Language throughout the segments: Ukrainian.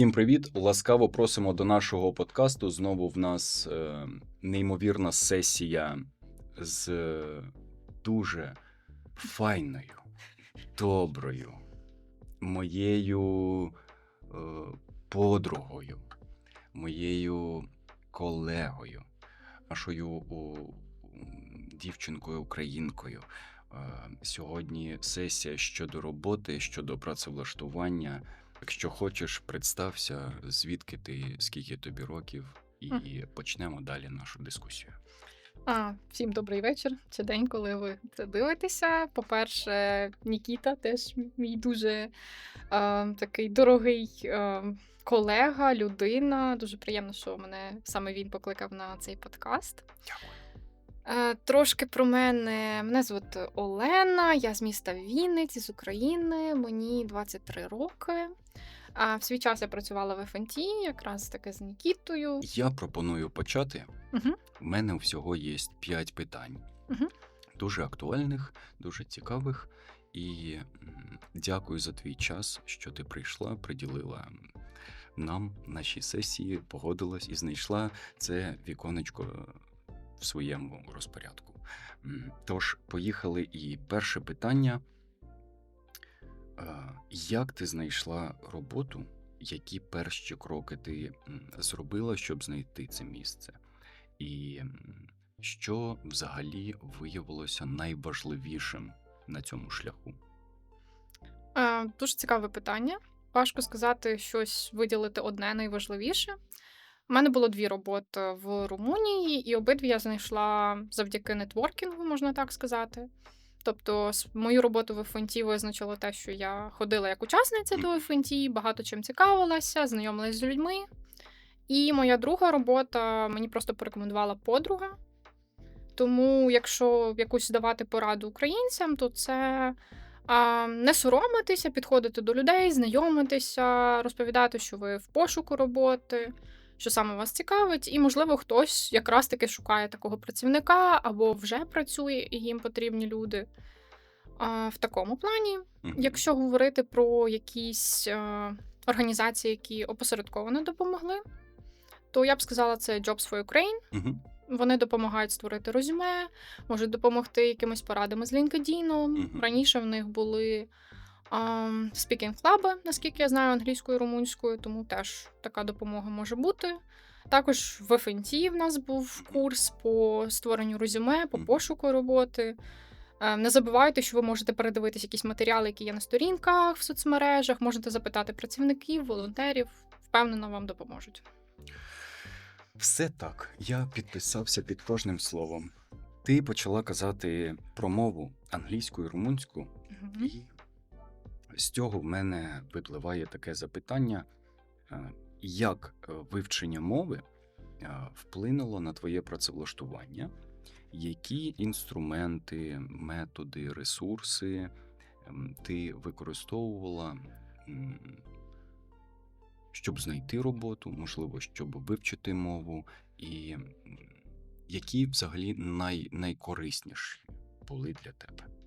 Всім привіт! Ласкаво просимо до нашого подкасту. Знову в нас е, неймовірна сесія з е, дуже файною, доброю, моєю е, подругою, моєю колегою, нашою м, дівчинкою українкою. Е, сьогодні сесія щодо роботи, щодо працевлаштування. Якщо хочеш, представся, звідки ти, скільки тобі років, і Мгм. почнемо далі нашу дискусію. А, всім добрий вечір чи день, коли ви це дивитеся. По-перше, Нікіта теж мій дуже е, такий дорогий е, колега, людина. Дуже приємно, що мене саме він покликав на цей подкаст. Дякую. Е, трошки про мене. Мене звати Олена, я з міста Вінниці, з України, мені 23 роки. А в свій час я працювала в ФНТ, якраз таки з Нікітою. Я пропоную почати. Мгм. У мене всього є п'ять питань, Мгм. дуже актуальних, дуже цікавих. І дякую за твій час, що ти прийшла, приділила нам нашій сесії, погодилась і знайшла це віконечко в своєму розпорядку. Тож, поїхали. І перше питання: як ти знайшла роботу? Які перші кроки ти зробила, щоб знайти це місце? І що взагалі виявилося найважливішим на цьому шляху? Е, Дуже цікаве питання. Важко сказати щось виділити одне найважливіше. У мене було дві роботи в Румунії, і обидві я знайшла завдяки нетворкінгу, можна так сказати. Тобто, мою роботу в ФНТ визначило те, що я ходила як учасниця до ФНТ, багато чим цікавилася, знайомилася з людьми. І моя друга робота мені просто порекомендувала подруга. Тому, якщо якусь давати пораду українцям, то це а, не соромитися, підходити до людей, знайомитися, розповідати, що ви в пошуку роботи, що саме вас цікавить, і, можливо, хтось якраз таки шукає такого працівника або вже працює, і їм потрібні люди. А, в такому плані, якщо говорити про якісь е, організації, які опосередковано допомогли, то я б сказала, це Jobs for Ukraine. Вони допомагають створити резюме, можуть допомогти якимись порадами з LinkedIn. Раніше в них були speaking клаби, наскільки я знаю, англійською і румунською, тому теж така допомога може бути. Також в FNT в нас був курс по створенню резюме, по пошуку роботи. Е, Не забувайте, що ви можете передивитись якісь матеріали, які є на сторінках в соцмережах, можете запитати працівників, волонтерів. Впевнено, вам допоможуть. Все так. Я підписався під кожним словом. Ти почала казати про мову англійську і румунську, Мгм. і з цього в мене випливає таке запитання: е, як е, вивчення мови е, вплинуло на твоє працевлаштування? Які інструменти, методи, ресурси ем, ти використовувала, щоб знайти роботу, можливо, щоб вивчити мову, і які взагалі най, найкорисніші були для тебе?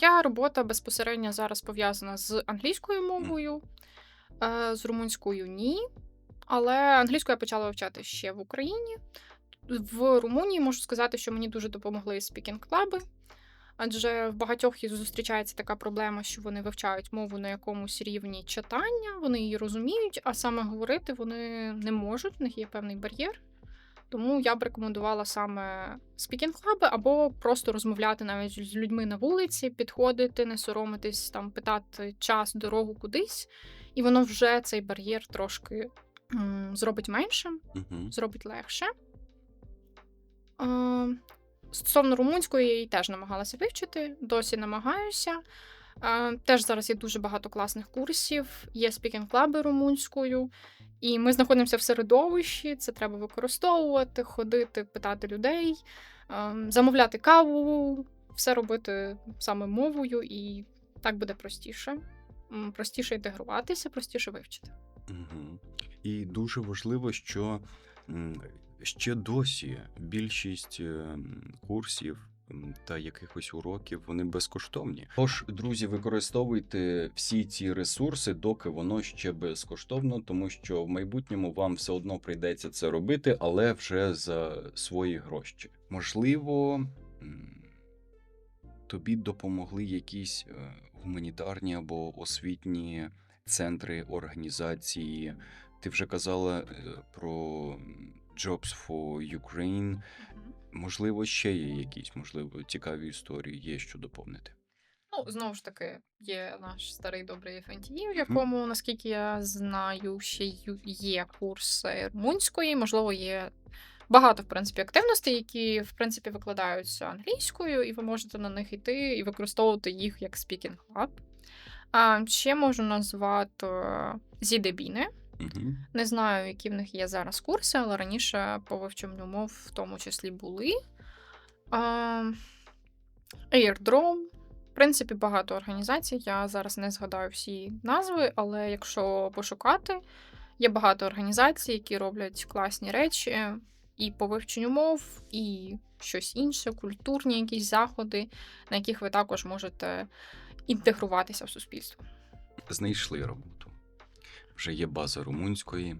Я робота безпосередньо зараз пов'язана з англійською мовою, е, з румунською ні. Але англійську я почала вивчати ще в Україні. В Румунії можу сказати, що мені дуже допомогли спікінг клаби, адже в багатьох їх зустрічається така проблема, що вони вивчають мову на якомусь рівні читання, вони її розуміють, а саме говорити вони не можуть, в них є певний бар'єр. Тому я б рекомендувала саме спікінг клаби або просто розмовляти навіть з людьми на вулиці, підходити, не соромитись, там питати час, дорогу кудись, і воно вже цей бар'єр трошки м, зробить меншим, Угу. зробить легше. Е, Стосовно румунської, я її теж намагалася вивчити, досі намагаюся. Теж зараз є дуже багато класних курсів, є спікінг-клаби румунською, і ми знаходимося в середовищі, це треба використовувати, ходити, питати людей, замовляти каву, все робити саме мовою, і так буде простіше. Простіше інтегруватися, простіше вивчити. Угу. І дуже важливо, що ще досі більшість ем, курсів та якихось уроків, вони безкоштовні. Тож, друзі, використовуйте всі ці ресурси, доки воно ще безкоштовно, тому що в майбутньому вам все одно прийдеться це робити, але вже за свої гроші. Можливо, тобі допомогли якісь е, гуманітарні або освітні центри, організації. Ти вже казала е, про Jobs for Ukraine. Можливо, ще є якісь, можливо, цікаві історії, є що доповнити. Ну, знову ж таки, є наш старий добрий FNTE, в якому, наскільки я знаю, ще є курси румунської. Можливо, є багато, в принципі, активностей, які, в принципі, викладаються англійською, і ви можете на них йти і використовувати їх як. А ще можу назвати Зідебіни. Угу. Не знаю, які в них є зараз курси, але раніше по вивченню мов в тому числі були. Airdrome. В принципі, багато організацій. Я зараз не згадаю всі назви, але якщо пошукати, є багато організацій, які роблять класні речі і по вивченню мов, і щось інше, культурні якісь заходи, на яких ви також можете інтегруватися в суспільство. Знайшли роботу. Вже є база румунської.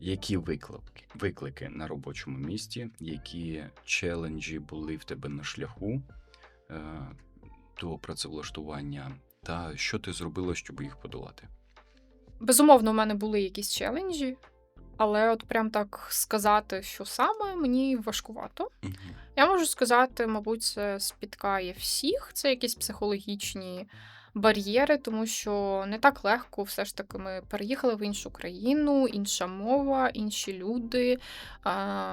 Які виклики, виклики на робочому місці, які челенджі були в тебе на шляху е, до працевлаштування, та що ти зробила, щоб їх подолати? Безумовно, у мене були якісь челенджі, але от прям так сказати, що саме, мені важкувато. Угу. Я можу сказати, мабуть, це спіткає всіх. Це якісь психологічні бар'єри, тому що не так легко все ж таки ми переїхали в іншу країну, інша мова, інші люди.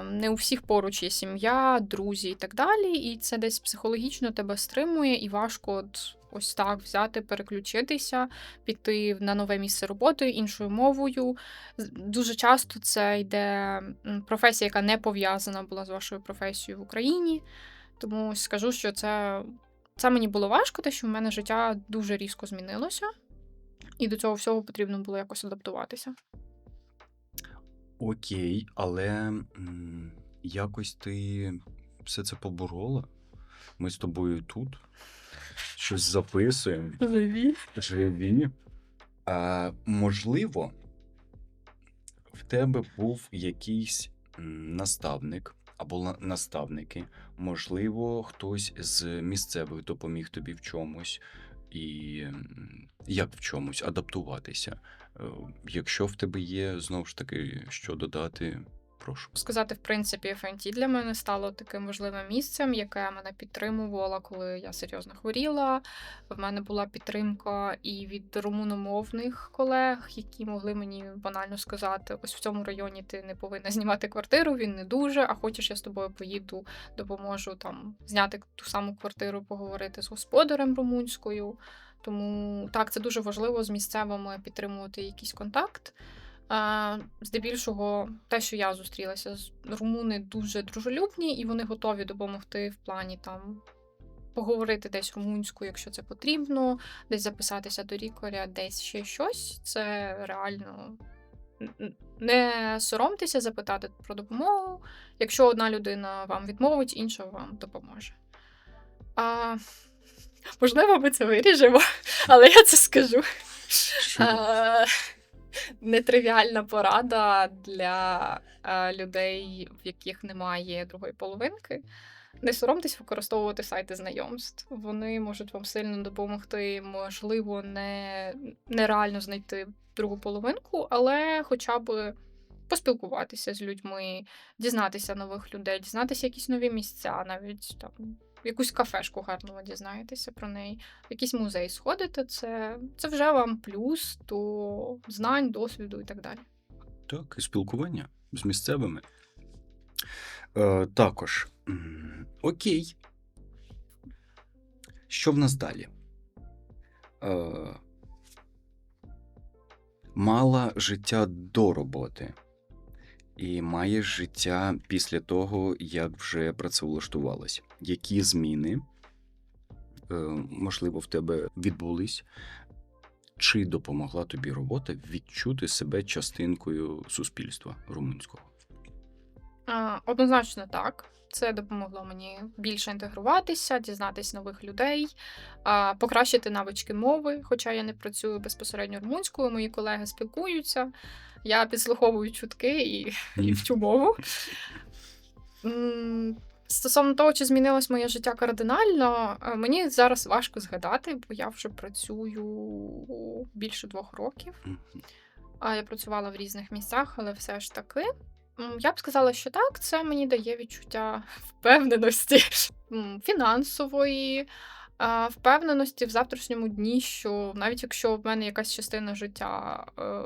Не у всіх поруч є сім'я, друзі і так далі. І це десь психологічно тебе стримує, і важко от ось так взяти, переключитися, піти на нове місце роботи іншою мовою. Дуже часто це йде професія, яка не пов'язана була з вашою професією в Україні. Тому скажу, що це, це мені було важко, те, що в мене життя дуже різко змінилося, і до цього всього потрібно було якось адаптуватися. Окей, але м, якось ти все це поборола. Ми з тобою тут щось записуємо. Живі. А, можливо, в тебе був якийсь м, наставник або наставники. Можливо, хтось з місцевих допоміг тобі в чомусь, і як в чомусь адаптуватися. Е, Якщо в тебе є знову ж таки що додати, прошу. Сказати, в принципі, FNT для мене стало таким важливим місцем, яке мене підтримувало, коли я серйозно хворіла. В мене була підтримка і від румуномовних колег, які могли мені банально сказати: ось в цьому районі ти не повинна знімати квартиру, він не дуже. А хочеш, я з тобою поїду, допоможу там зняти ту саму квартиру, поговорити з господарем румунською. Тому так, це дуже важливо з місцевими підтримувати якийсь контакт. А, Здебільшого, те, що я зустрілася, з- румуни дуже дружелюбні, і вони готові допомогти в плані там поговорити десь румунською, якщо це потрібно, десь записатися до лікаря, десь ще щось. Це реально не соромтеся запитати про допомогу. Якщо одна людина вам відмовить, інша вам допоможе. А, можливо, ми це виріжемо, але я це скажу. Е, Нетривіальна порада для е, людей, в яких немає другої половинки. Не соромтесь використовувати сайти знайомств. Вони можуть вам сильно допомогти. Можливо, не нереально знайти другу половинку, але хоча б поспілкуватися з людьми, дізнатися нових людей, дізнатися якісь нові місця, навіть там якусь кафешку гарну ви дізнаєтеся про неї в якийсь музей сходите, це, це вже вам плюс до знань, досвіду і так далі. Так, і спілкування з місцевими. Е, також. Окей. Що в нас далі? Е, мала життя до роботи. І маєш життя після того, як вже працевлаштувалась. Які зміни, е, можливо, в тебе відбулись? Чи допомогла тобі робота відчути себе частинкою суспільства румунського? Однозначно так. Це допомогло мені більше інтегруватися, дізнатися нових людей, покращити навички мови. Хоча я не працюю безпосередньо румунською, мої колеги спілкуються. Я підслуховую чутки і, і вчу мову. Стосовно того, чи змінилось моє життя кардинально, е, мені зараз важко згадати, бо я вже працюю більше двох років. Я працювала в різних місцях, але все ж таки. Я б сказала, що так, це мені дає відчуття впевненості фінансової, впевненості в завтрашньому дні, що навіть якщо в мене якась частина життя, е,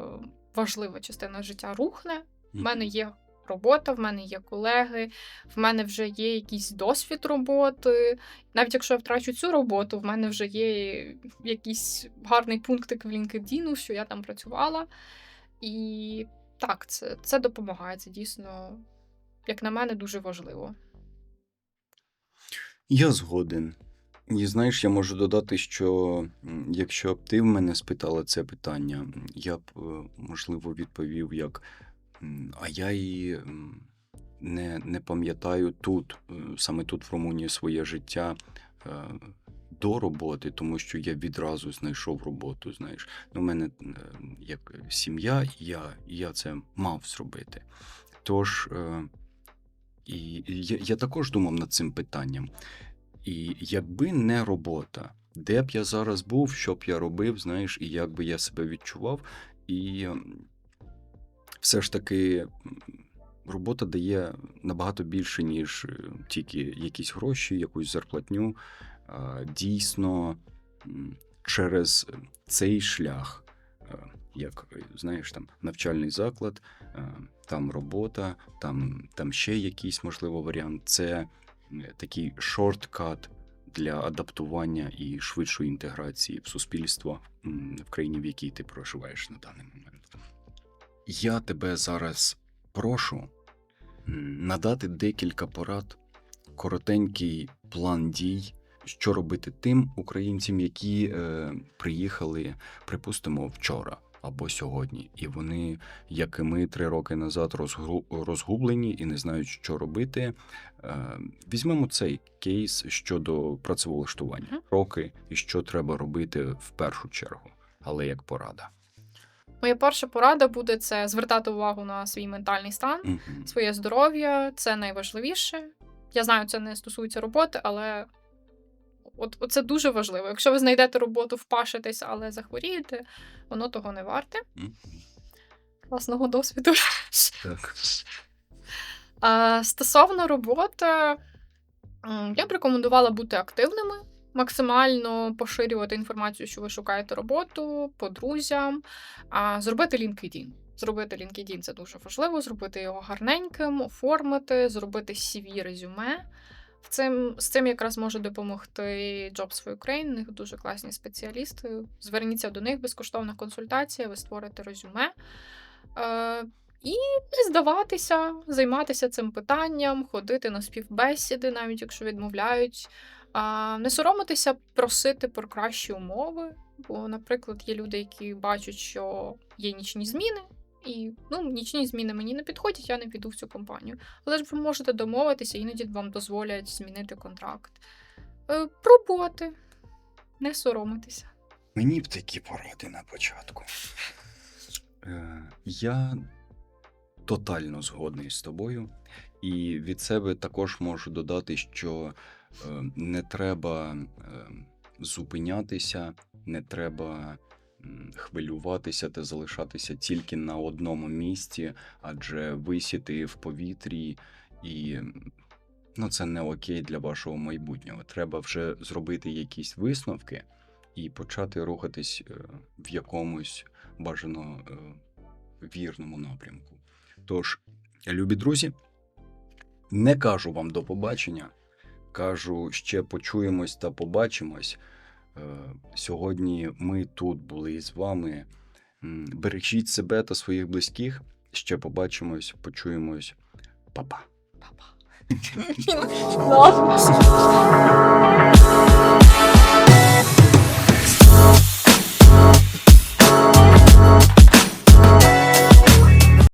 важлива частина життя рухне, в мене є робота, в мене є колеги, в мене вже є якийсь досвід роботи. Навіть якщо я втрачу цю роботу, в мене вже є якийсь гарний пунктик в LinkedIn, що я там працювала. І так, це, це допомагає. Це дійсно, як на мене, дуже важливо. Я згоден. І знаєш, я можу додати, що якщо б ти в мене спитала це питання, я б, е, можливо, відповів як а я і не, не пам'ятаю тут, е, саме тут в Румунії своє життя е, до роботи, тому що я відразу знайшов роботу. Знаєш, ну, у мене е, як сім'я, і я, я це мав зробити. Тож, е, і я, я також думав над цим питанням. І якби не робота, де б я зараз був, що б я робив, знаєш, і як би я себе відчував. І все ж таки робота дає набагато більше, ніж е, тільки якісь гроші, якусь зарплатню. Дійсно, через цей шлях, е, як знаєш, там навчальний заклад, е, там робота, там, там ще якийсь можливо варіант. Це е, такий шорткат для адаптування і швидшої інтеграції в суспільство в країні, в якій ти проживаєш на даний момент. Я тебе зараз прошу надати декілька порад, коротенький план дій, що робити тим українцям, які е, приїхали, припустимо, вчора або сьогодні, і вони, як і ми три роки назад, розгру- розгублені і не знають, що робити. Е, Візьмемо цей кейс щодо працевлаштування. Роки і що треба робити в першу чергу, але як порада. Моя перша порада буде це звертати увагу на свій ментальний стан, Мгм. своє здоров'я це найважливіше. Я знаю, це не стосується роботи, але от, це дуже важливо. Якщо ви знайдете роботу, впашитесь, але захворієте, воно того не варте. Власного досвіду. Так. А, стосовно роботи, я б рекомендувала бути активними, максимально поширювати інформацію, що ви шукаєте роботу по друзям, а, зробити LinkedIn. Зробити LinkedIn це дуже важливо, зробити його гарненьким, оформити, зробити CV резюме. Цим, з цим якраз може допомогти Jobs for Ukraine, у них дуже класні спеціалісти. Зверніться до них, безкоштовна консультація, ви створите резюме. Е, і здаватися, займатися цим питанням, ходити на співбесіди, навіть якщо відмовляють. А, не соромитися просити про кращі умови. Бо, наприклад, є люди, які бачать, що є нічні зміни, і ну, нічні зміни мені не підходять, я не піду в цю компанію. Але ж ви можете домовитися, іноді вам дозволять змінити контракт. Е, пробувати, не соромитися. Мені б такі поради на початку. Е, я тотально згодний з тобою, і від себе також можу додати, що е, не треба е, зупинятися, не треба хвилюватися та залишатися тільки на одному місці, адже висіти в повітрі і. Ну, це не окей для вашого майбутнього. Треба вже зробити якісь висновки і почати рухатись е, в якомусь бажано е, вірному напрямку. Тож, любі друзі, не кажу вам до побачення, кажу, ще почуємось та побачимось. Е, Сьогодні ми тут були з вами. Бережіть себе та своїх близьких. Ще побачимось, почуємось. Па-па. Папа.